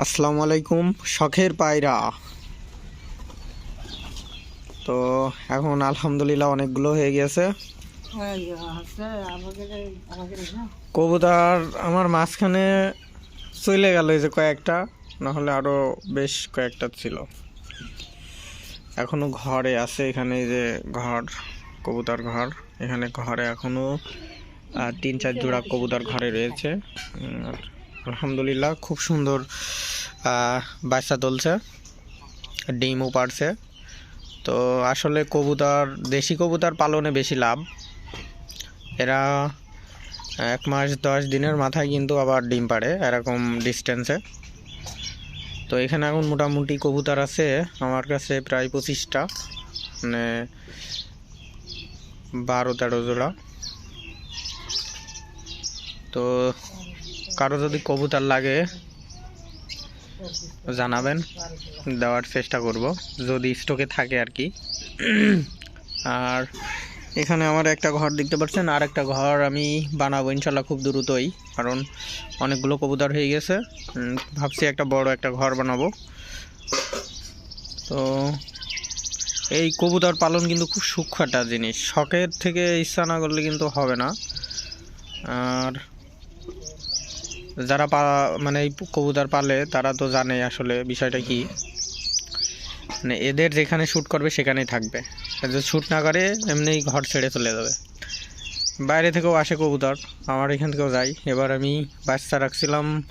আসসালামু আলাইকুম শখের পায়রা। তো এখন আলহামদুলিল্লাহ অনেকগুলো হয়ে গেছে। কবুতর আমার মাঝখানে চলে গেল এই যে কয়েকটা নাহলে আরও বেশ কয়েকটা ছিল। এখনও ঘরে আছে এখানে যে ঘর কবুতর ঘর। এখানে ঘরে এখনও আহ, তিন চার জোড়া কবুতর ঘরে রয়েছে। আলহামদুলিল্লাহ, খুব সুন্দর বাচ্চা তুলছে, ডিমও পারছে। তো আসলে কবুতর, দেশি কবুতর পালনে বেশি লাভ। এরা এক মাস দশ দিনের মাথায় কিন্তু আবার ডিম পাড়ে, এরকম ডিস্টেন্সে তো এখানে এখন মোটামুটি কবুতর আছে, আমার কাছে প্রায় পঁচিশটা মানে বারো তেরো জোড়া। তো কারও যদি কবুতর লাগে জানাবেন। দেওয়ার চেষ্টা করব যদি স্টকে থাকে আর কি। আর এখানে আমার একটা ঘর দেখতে পাচ্ছেন আর একটা ঘর আমি বানাবো ইনশাল্লাহ খুব দ্রুতই কারণ অনেকগুলো কবুতর হয়ে গেছে। ভাবছি একটা বড় একটা ঘর বানাবো। তো এই কবুতর পালন কিন্তু খুব সূক্ষ্ম একটা জিনিস। শখের থেকে ইচ্ছা না করলে কিন্তু হবে না। আর যারা মানে এই কবুতর পালে, তারা তো জানে আসলে বিষয়টা কি। মানে এদের যেখানে শ্যুট করবে, সেখানেই থাকবে। যদি শ্যুট না করে এমনি ঘর ছেড়ে চলে যাবে। বাইরে থেকেও আসে কবুতর। আমার এখান থেকেও যাই। এবার আমি বাচ্চা রাখছিলাম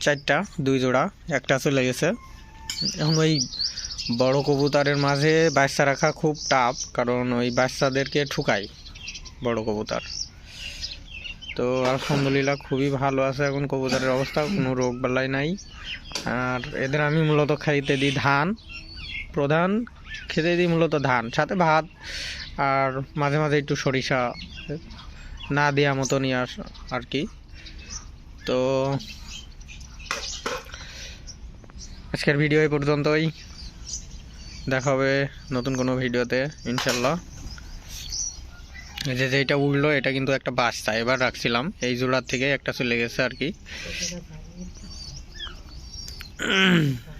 চারটা, দুই জোড়া। একটা চলে গেছে। এখন ওই বড় কবুতরের মাঝে বাচ্চা রাখা খুব টাফ কারণ ওই বাচ্চাদেরকে ঠুকায় বড় কবুতর। তো আলহামদুলিল্লাহ খুবই ভালো আছে এখন কবুতরের অবস্থা, কোনো রোগ বালাই নাই। আর এদের আমি মূলত খাইতে দিই ধান, প্রধান খেতে দিই মূলত ধান, সাথে ভাত আর মাঝে মাঝে একটু সরিষা না দেওয়া মতনই আর আর কি। তো আজকের ভিডিও এই পর্যন্তই। দেখা হবে নতুন কোনো ভিডিওতে, ইনশাল্লাহ। যে যেটা উঠল এটা কিন্তু একটা বাচ্চা। এবার রাখছিলাম। এই জোড়ার থেকে একটা চলে গেছে আর কি।